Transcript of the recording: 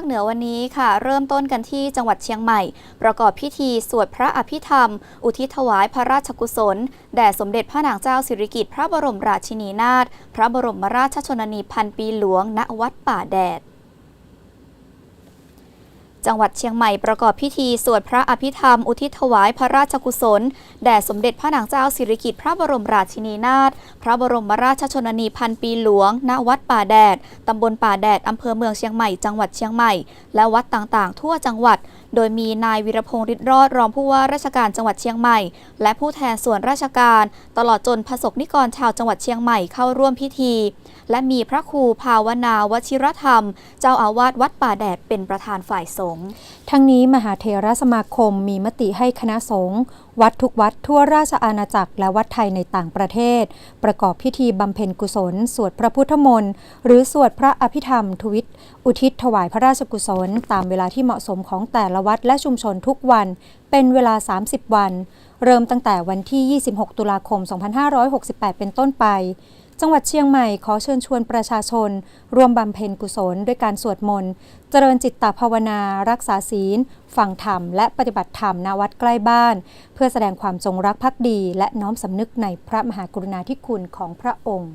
คเหนือวันนี้ค่ะ เริ่มต้นกันที่จังหวัดเชียงใหม่ ประกอบพิธีสวดพระอภิธรรม อุทิศถวายพระราชกุศล แด่สมเด็จพระนางเจ้าสิริกิติ์พระบรมราชินีนาถพระบรมราชชนนีพันปีหลวงณวัดป่าแดด จังหวัดเชียงใหม่ประกอบพิธีสวดพระอภิธรรม อุทิศถวายพระราชกุศล แด่สมเด็จพระนางเจ้าสิริกิติ์พระบรมราชินีนาถพระบรมราชชนนีพันปีหลวง ณวัดป่าแดด ตำบลป่าแดด อำเภอเมืองเชียงใหม่ จังหวัดเชียงใหม่ และวัดต่างๆ ทั่วจังหวัด โดยมีนายวิรพงษ์ฤทธิ์รอดรองผู้ว่าราชการจังหวัดเชียงใหม่ และผู้แทนส่วนราชการ ตลอดจนประสบนิกรชาวจังหวัดเชียงใหม่เข้าร่วมพิธี และมีพระครูภาวนาวชิรธรรม เจ้าอาวาสวัดป่าแดดเป็นประธานฝ่ายสงฆ์ทั้งนี้มหาเทรสมาคมมีมติให้คณะสงฆ์วัดทุกวัดทั่วราชอาณาจักรและวัดไทยในต่างประเทศ ประกอบพิธีบำเพ็ญกุศล สวดพระพุทธมนต์หรือสวดพระอภิธรรม ทวิต อุทิศถวายพระราชกุศล ตามเวลาที่เหมาะสมของแต่ละวัดและชุมชนทุกวัน เป็นเวลา 30 วัน เริ่มตั้งแต่วันที่ 26 ตุลาคม 2568 เป็นต้นไป จังหวัดเชียงใหม่ขอเชิญชวนประชาชน ร่วมบำเพ็ญกุศลด้วยการสวดมนต์เจริญจิตตภาวนา รักษาศีล ฟังธรรม และปฏิบัติธรรมณวัดใกล้บ้าน เพื่อแสดงความจงรักภักดี และน้อมสำนึกในพระมหากรุณาธิคุณของพระองค์